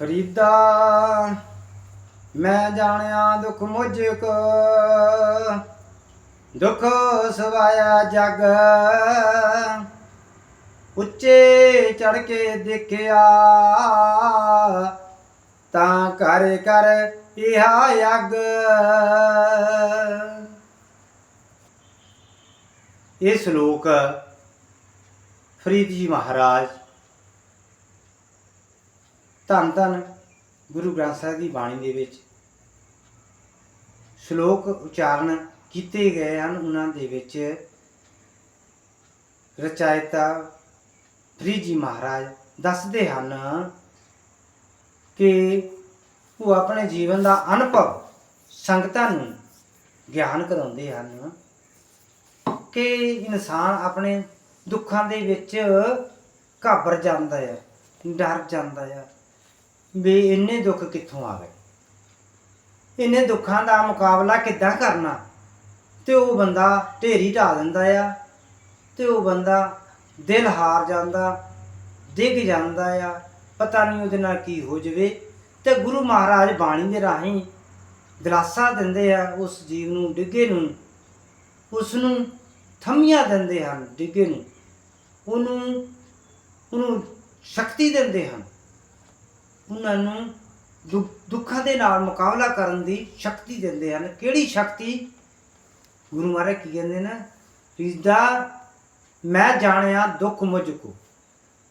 ਫਰੀਦਾ ਮੈਂ ਜਾਣਿਆ ਦੁੱਖ ਮੁਝ ਕੋ ਦੁੱਖ ਸਵਾਇਆ ਜਗ। ਉੱਚੇ ਚੜ ਕੇ ਦੇਖਿਆ। ਤਾਂ ਕਰ ਕਰ ਇਹਾ ਯਗ ਇਹ ਸ਼ਲੋਕ ਫਰੀਦ ਜੀ ਮਹਾਰਾਜ ਧੰਨ ਧੰਨ ਗੁਰੂ ਗ੍ਰੰਥ ਸਾਹਿਬ ਦੀ ਬਾਣੀ ਦੇ ਵਿੱਚ। ਸ਼ਲੋਕ ਉਚਾਰਨ ਕੀਤੇ ਗਏ ਹਨ, ਉਹਨਾਂ ਦੇ ਵਿੱਚ ਰਚਾਇਤਾ ਫਰੀ ਜੀ ਮਹਾਰਾਜ ਦੱਸਦੇ ਹਨ ਕਿ ਉਹ ਆਪਣੇ ਜੀਵਨ ਦਾ ਅਨੁਭਵ ਸੰਗਤਾਂ ਨੂੰ ਗਿਆਨ ਕਰਾਉਂਦੇ ਹਨ ਕਿ ਇਨਸਾਨ ਆਪਣੇ ਦੁੱਖਾਂ ਦੇ ਵਿੱਚ ਘਾਬਰ ਜਾਂਦਾ ਹੈ ਡਰ ਜਾਂਦਾ ਹੈ ਵੀ ਇੰਨੇ ਦੁੱਖ ਕਿੱਥੋਂ ਆ ਗਏ? ਇੰਨੇ ਦੁੱਖਾਂ ਦਾ ਮੁਕਾਬਲਾ ਕਿੱਦਾਂ ਕਰਨਾ? ਤੇ ਉਹ ਬੰਦਾ ਢੇਰੀ ਢਾ ਦਿੰਦਾ ਆ, ਤੇ ਉਹ ਬੰਦਾ ਦਿਲ ਹਾਰ ਜਾਂਦਾ, ਡਿੱਗ ਜਾਂਦਾ ਆ, ਪਤਾ ਨਹੀਂ ਉਹਦੇ ਨਾਲ ਕੀ ਹੋ ਜਵੇ। ਤੇ ਗੁਰੂ ਮਹਾਰਾਜ ਬਾਣੀ ਦੇ ਰਾਹੀਂ ਦਿਲਾਸਾ ਦਿੰਦੇ ਆ ਉਸ ਜੀਵ ਨੂੰ, ਡਿੱਗੇ ਨੂੰ। ਉਸ ਨੂੰ ਥੰਮੀਆਂ ਦਿੰਦੇ ਹਨ, ਡਿੱਗੇ ਨੂੰ। ਉਹਨੂੰ ਉਹਨੂੰ ਸ਼ਕਤੀ ਦਿੰਦੇ ਹਨ। ਉਹਨਾਂ ਨੂੰ ਦੁ- ਦੁੱਖਾਂ ਦੇ ਨਾਲ ਮੁਕਾਬਲਾ ਕਰਨ ਦੀ ਸ਼ਕਤੀ ਦਿੰਦੇ ਹਨ। ਕਿਹੜੀ ਸ਼ਕਤੀ? ਗੁਰੂ ਮਹਾਰਾਜ ਕੀ ਕਹਿੰਦੇ ਨੇ? ਰਿਸ਼ਦਾ ਮੈਂ ਜਾਣਿਆ, ਦੁੱਖ ਮੁਝ ਕੋ।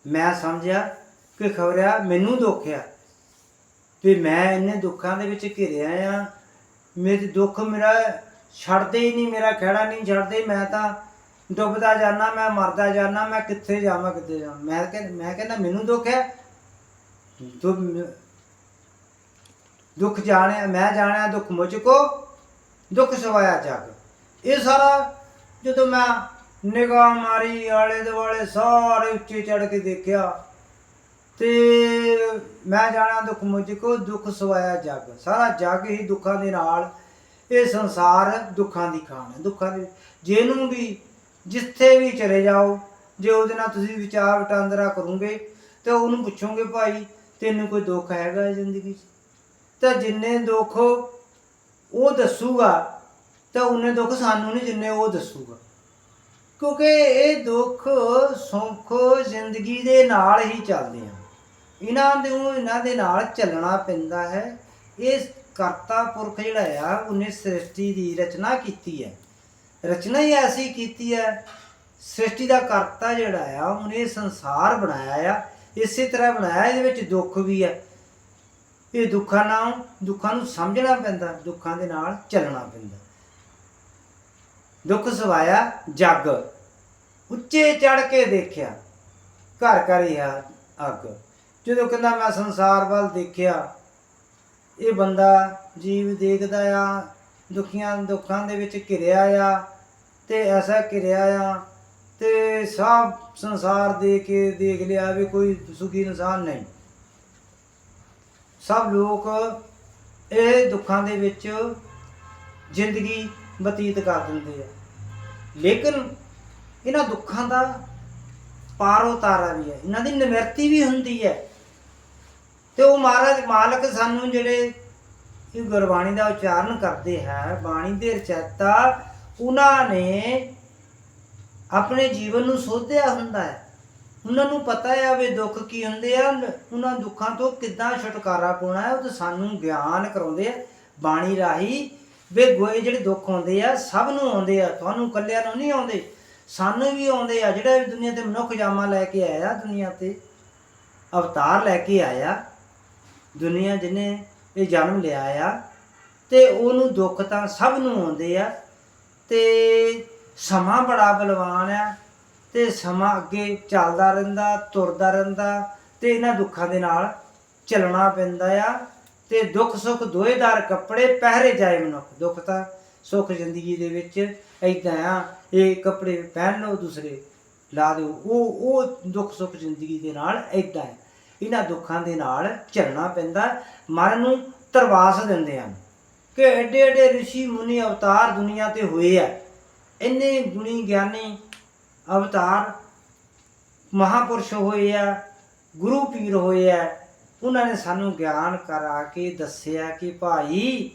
ਮੈਂ ਸਮਝਿਆ ਕਿ ਖਬਰਿਆ, ਮੈਨੂੰ ਦੁੱਖ ਆ। ਵੀ ਮੈਂ ਇੰਨੇ ਦੁੱਖਾਂ ਦੇ ਵਿੱਚ ਘਿਰਿਆ ਆ। ਮੇਰੇ ਦੁੱਖ ਮੇਰਾ ਛੱਡਦੇ ਹੀ ਨਹੀਂ, ਮੇਰਾ ਖਹਿੜਾ ਨਹੀਂ ਛੱਡਦੇ। ਮੈਂ ਤਾਂ ਡੁੱਬਦਾ ਜਾਣਾ ਮੈਂ ਮਰਦਾ ਜਾਣਾ ਮੈਂ ਕਿੱਥੇ ਜਾਵਾਂ ਕਿੱਥੇ ਜਾਵਾਂ? ਮੈਂ ਕਹਿੰਦਾ ਮੈਂ ਕਹਿੰਦਾ ਮੈਨੂੰ ਦੁੱਖ ਹੈ ਦੁ- ਦੁੱਖ ਜਾਣਿਆ, ਮੈਂ ਜਾਣਿਆ ਦੁੱਖ ਮੁਝ ਕੋ, ਦੁੱਖ ਸਵਾਇਆ ਜਗ। ਇਹ ਸਾਰਾ ਜਦੋਂ ਮੈਂ ਨਿਗਾਹ ਮਾਰੀ, ਆਲੇ ਦੁਆਲੇ ਸਾਰੇ ਉੱਚੇ ਚੜ ਕੇ ਦੇਖਿਆ, ਤੇ ਮੈਂ ਜਾਣਿਆ ਦੁੱਖ ਮੁਝ ਕੋ, ਦੁੱਖ ਸਵਾਇਆ ਜਗ। ਸਾਰਾ ਜਗ ਹੀ ਦੁੱਖਾਂ ਦੇ ਨਾਲ ਇਹ ਸੰਸਾਰ ਦੁੱਖਾਂ ਦੀ ਖਾਣ ਹੈ, ਦੁੱਖਾਂ ਦੇ ਜਿਹਨੂੰ ਵੀ ਜਿੱਥੇ ਵੀ ਚਲੇ ਜਾਓ, ਜੇ ਉਹਦੇ ਨਾਲ ਤੁਸੀਂ ਵਿਚਾਰ ਵਟਾਂਦਰਾ ਕਰੋਗੇ, ਤੇ ਉਹਨੂੰ ਪੁੱਛੋਗੇ, ਭਾਈ ਤੈਨੂੰ ਕੋਈ ਦੁੱਖ ਹੈਗਾ ਹੈ ਜ਼ਿੰਦਗੀ 'ਚ? ਤਾਂ ਜਿੰਨੇ ਦੁੱਖ ਉਹ ਦੱਸੂਗਾ, ਤਾਂ ਉਹਨੇ ਦੁੱਖ ਸਾਨੂੰ ਨਹੀਂ ਜਿੰਨੇ ਉਹ ਦੱਸੂਗਾ। ਕਿਉਂਕਿ ਇਹ ਦੁੱਖ ਸੁੱਖ ਜ਼ਿੰਦਗੀ ਦੇ ਨਾਲ ਹੀ ਚੱਲਦੇ ਆ। ਇਹਨਾਂ ਦੇ ਇਹਨਾਂ ਦੇ ਨਾਲ ਚੱਲਣਾ ਪੈਂਦਾ ਹੈ। ਇਹ ਕਰਤਾ ਪੁਰਖ ਜਿਹੜਾ ਆ, ਉਹਨੇ ਸ੍ਰਿਸ਼ਟੀ ਦੀ ਰਚਨਾ ਕੀਤੀ ਹੈ। ਰਚਨਾ ਹੀ ਐਸੀ ਕੀਤੀ ਹੈ, ਸ੍ਰਿਸ਼ਟੀ ਦਾ ਕਰਤਾ ਜਿਹੜਾ ਆ, ਉਹਨੇ ਸੰਸਾਰ ਬਣਾਇਆ ਆ। ਇਸੇ ਤਰ੍ਹਾਂ ਬਣਾਇਆ, ਇਹਦੇ ਵਿੱਚ ਦੁੱਖ ਵੀ ਹੈ ਇਹ ਦੁੱਖਾਂ ਨਾਲ, ਦੁੱਖਾਂ ਨੂੰ ਸਮਝਣਾ ਪੈਂਦਾ, ਦੁੱਖਾਂ ਦੇ ਨਾਲ ਚੱਲਣਾ ਪੈਂਦਾ। ਦੁੱਖ ਸਵਾਇਆ ਜੱਗ। ਉੱਚੇ ਚੜ ਕੇ ਦੇਖਿਆ, ਘਰ ਘਰ ਹੀ ਆ ਅੱਗ। ਜਦੋਂ ਕਹਿੰਦਾ, ਮੈਂ ਸੰਸਾਰ ਵੱਲ ਦੇਖਿਆ, ਇਹ ਬੰਦਾ ਜੀਵ ਦੇਖਦਾ ਆ, ਦੁਖੀਆਂ ਦੁੱਖਾਂ ਦੇ ਵਿੱਚ ਘਿਰਿਆ ਆ, ਤੇ ਐਸਾ ਘਿਰਿਆ ਆ ਤੇ ਸਭ ਸੰਸਾਰ ਦੇ ਕੇ ਦੇਖ ਲਿਆ ਵੀ ਕੋਈ ਸੁਖੀ ਇਨਸਾਨ ਨਹੀਂ। ਸਭ ਲੋਕ ਇਹ ਦੁੱਖਾਂ ਦੇ ਵਿੱਚ ਜ਼ਿੰਦਗੀ ਬਤੀਤ ਕਰ ਦਿੰਦੇ ਆ। ਲੇਕਿਨ ਇਹਨਾਂ ਦੁੱਖਾਂ ਦਾ ਪਾਰ ਉਤਾਰਾ ਵੀ ਹੈ। ਇਹਨਾਂ ਦੀ ਨਿਮਰਤੀ ਵੀ ਹੁੰਦੀ ਹੈ। ਤੇ ਉਹ ਮਹਾਰਾਜ ਮਾਲਕ ਸਾਨੂੰ ਜਿਹੜੇ ਇਹ ਗੁਰਬਾਣੀ ਦਾ ਉਚਾਰਨ ਕਰਦੇ ਹੈ, ਬਾਣੀ ਦੇ ਰਚੈਤਾ ਉਹਨਾਂ ਨੇ ਆਪਣੇ ਜੀਵਨ ਨੂੰ ਸੋਧਿਆ ਹੁੰਦਾ ਹੈ। ਉਹਨਾਂ ਨੂੰ ਪਤਾ ਹੈ ਵੀ ਦੁੱਖ ਕੀ ਹੁੰਦੇ ਆ, ਉਹਨਾਂ ਦੁੱਖਾਂ ਤੋਂ ਕਿੱਦਾਂ ਛੁਟਕਾਰਾ ਪਾਉਣਾ ਹੈ, ਉਹ ਤਾਂ ਸਾਨੂੰ ਗਿਆਨ ਕਰਾਉਂਦੇ ਆ, ਬਾਣੀ ਰਾਹੀਂ ਵੀ ਗੋਏ ਜਿਹੜੇ ਦੁੱਖ ਆਉਂਦੇ ਆ, ਸਭ ਨੂੰ ਆਉਂਦੇ ਆ, ਤੁਹਾਨੂੰ ਇਕੱਲਿਆਂ ਨੂੰ ਨਹੀਂ ਆਉਂਦੇ, ਸਾਨੂੰ ਵੀ ਆਉਂਦੇ ਆ, ਜਿਹੜਾ ਵੀ ਦੁਨੀਆ ਤੇ ਮਨੁੱਖ ਜਾਮਾ ਲੈ ਕੇ ਆਇਆ, ਦੁਨੀਆ ਤੇ ਅਵਤਾਰ ਲੈ ਕੇ ਆਇਆ, ਦੁਨੀਆ ਜਿਹਨੇ ਇਹ ਜਨਮ ਲਿਆ ਆ, ਤੇ ਉਹਨੂੰ ਦੁੱਖ ਤਾਂ ਸਭ ਨੂੰ ਆਉਂਦੇ ਆ, ਤੇ ਸਮਾਂ ਬੜਾ ਬਲਵਾਨ ਆ ਤੇ ਸਮਾਂ ਅੱਗੇ ਚੱਲਦਾ ਰਹਿੰਦਾ, ਤੁਰਦਾ ਰਹਿੰਦਾ ਤੇ ਇਹਨਾਂ ਦੁੱਖਾਂ ਦੇ ਨਾਲ ਚੱਲਣਾ ਪੈਂਦਾ ਆ ਤੇ ਦੁੱਖ ਸੁੱਖ ਦੋਏ ਕੱਪੜੇ ਪਹਿਰੇ ਜਾਏ ਮਨੁੱਖ, ਦੁੱਖ ਤਾਂ ਸੁੱਖ ਜ਼ਿੰਦਗੀ ਦੇ ਵਿੱਚ ਏਦਾਂ ਆ, ਇਹ ਕੱਪੜੇ ਪਹਿਨ ਲਓ, ਦੂਸਰੇ ਲਾ ਦਿਓ, ਉਹ ਉਹ ਦੁੱਖ ਸੁੱਖ ਜ਼ਿੰਦਗੀ ਦੇ ਨਾਲ ਏਦਾਂ ਹੈ ਇਹਨਾਂ ਦੁੱਖਾਂ ਦੇ ਨਾਲ ਚੱਲਣਾ ਪੈਂਦਾ, ਮਨ ਨੂੰ ਤਰਵਾਸ ਦਿੰਦੇ ਹਨ ਕਿ ਐਡੇ ਐਡੇ ઋષਿ ਮੁਨੀ ਅਵਤਾਰ ਦੁਨੀਆ ਤੇ ਹੋਏ ਆ। ਇੰਨੇ ਗੁਣੀ ਗਿਆਨੀ ਅਵਤਾਰ ਮਹਾਪੁਰਸ਼ ਹੋਏ ਆ, ਗੁਰੂ ਪੀਰ ਹੋਏ ਆ, ਉਹਨਾਂ ਨੇ ਸਾਨੂੰ ਗਿਆਨ ਕਰਾ ਕੇ ਦੱਸਿਆ ਕਿ ਭਾਈ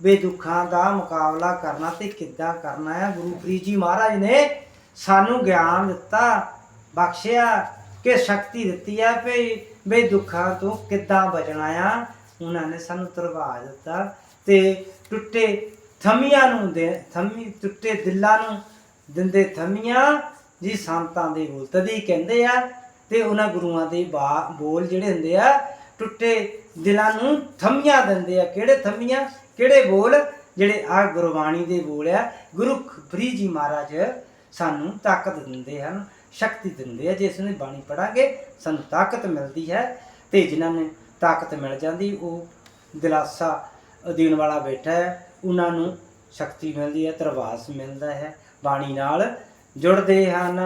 ਬੇਦੁੱਖਾਂ ਦਾ ਮੁਕਾਬਲਾ ਕਰਨਾ ਤੇ ਕਿੱਦਾਂ ਕਰਨਾ ਹੈ ਗੁਰੂ ਫਰੀਦ ਜੀ ਮਹਾਰਾਜ ਨੇ ਸਾਨੂੰ ਗਿਆਨ ਦਿੱਤਾ, ਬਖਸ਼ਿਆ ਕਿ ਸ਼ਕਤੀ ਦਿੱਤੀ ਆ ਵੀ ਬੇਦੁੱਖਾਂ ਤੋਂ ਕਿੱਦਾਂ ਬਚਣਾ ਆ? ਉਹਨਾਂ ਨੇ ਸਾਨੂੰ ਤਰਵਾ ਦਿੱਤਾ ਤੇ ਟੁੱਟੇ ਥੰਮੀਆਂ ਨੂੰ ਦੇ, ਥੰਮੀ ਟੁੱਟੇ ਦਿਲਾਂ ਨੂੰ ਦਿੰਦੇ ਥੰਮੀਆਂ ਜੀ ਸੰਤਾਂ ਦੇ ਬੋਲ ਤਦੀ ਕਹਿੰਦੇ ਆ ਤੇ ਉਹਨਾਂ ਗੁਰੂਆਂ ਦੇ ਬਾ- ਬੋਲ ਜਿਹੜੇ ਹੁੰਦੇ ਆ, ਟੁੱਟੇ ਦਿਲਾਂ ਨੂੰ ਥੰਮੀਆਂ ਦਿੰਦੇ ਆ। ਕਿਹੜੇ ਥੰਮੀਆਂ? ਕਿਹੜੇ ਬੋਲ? ਜਿਹੜੇ ਆ ਗੁਰਬਾਣੀ ਦੇ ਬੋਲ ਆ, ਗੁਰੂ ਫਰੀਦ ਜੀ ਮਹਾਰਾਜ ਸਾਨੂੰ ਤਾਕਤ ਦਿੰਦੇ ਹਨ, ਸ਼ਕਤੀ ਦਿੰਦੇ ਆ। ਜੇ ਇਸ ਨੂੰ ਬਾਣੀ ਪੜਾਂਗੇ ਸਾਨੂੰ ਤਾਕਤ ਮਿਲਦੀ ਹੈ ਤੇ ਜਿਨ੍ਹਾਂ ਨੂੰ ਤਾਕਤ ਮਿਲ ਜਾਂਦੀ, ਉਹ ਦਿਲਾਸਾ ਦੇਣ ਵਾਲਾ ਬੈਠਾ ਹੈ। ਉਹਨਾਂ ਨੂੰ ਸ਼ਕਤੀ ਮਿਲਦੀ ਹੈ ਤਰਵਾਸ ਮਿਲਦਾ ਹੈ ਬਾਣੀ ਨਾਲ ਜੁੜਦੇ ਹਨ।